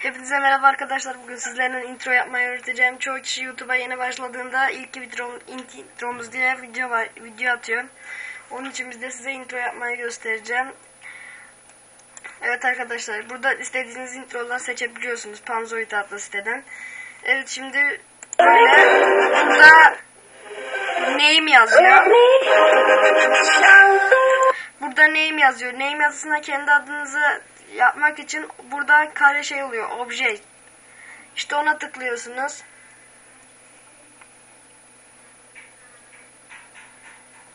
Hepinize merhaba arkadaşlar. Bugün sizlerle intro yapmayı öğreteceğim. Çoğu kişi YouTube'a yeni başladığında ilk intro, intromuz diye video var, video atıyor. Onun için biz de size intro yapmayı göstereceğim. Evet arkadaşlar, burada istediğiniz introları seçebiliyorsunuz Panzoid adlı siteden. Evet şimdi böyle burada name yazıyor. Burada name yazıyor. Name yazısına kendi adınızı yapmak için burada kare şey oluyor. Obje. İşte ona tıklıyorsunuz.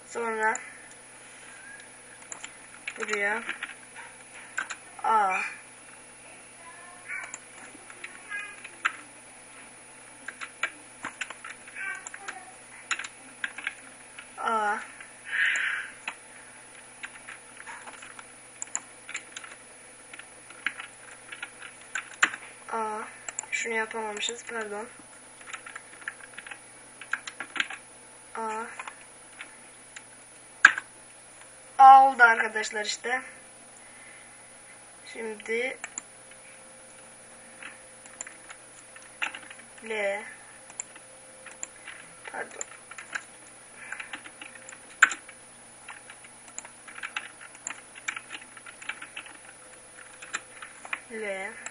Sonra buraya A A şunu yapamamışız pardon. A A oldu arkadaşlar işte. Şimdi L Pardon. L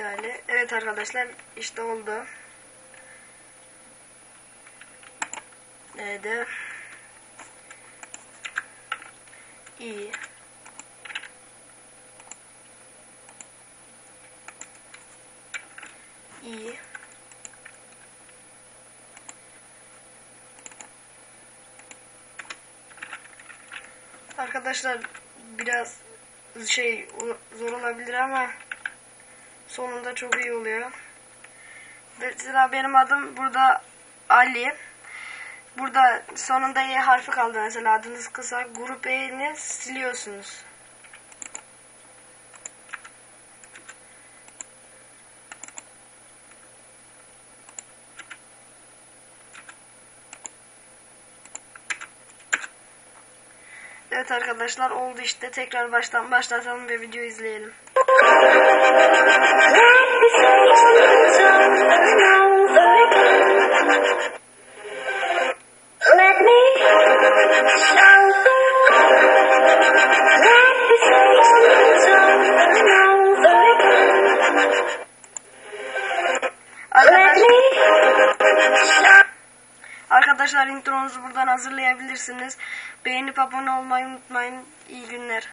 Bir daha L. Evet arkadaşlar işte oldu. L'de İ İ Arkadaşlar biraz şey zor olabilir ama sonunda çok iyi oluyor. Mesela benim adım burada Ali. Burada sonunda E harfi kaldı mesela adınız kısa. Grup E'ni siliyorsunuz. Evet arkadaşlar oldu işte. Tekrar baştan başlatalım ve video izleyelim. Arkadaşlar intronuzu buradan hazırlayabilirsiniz. Beğenip abone olmayı unutmayın. İyi günler.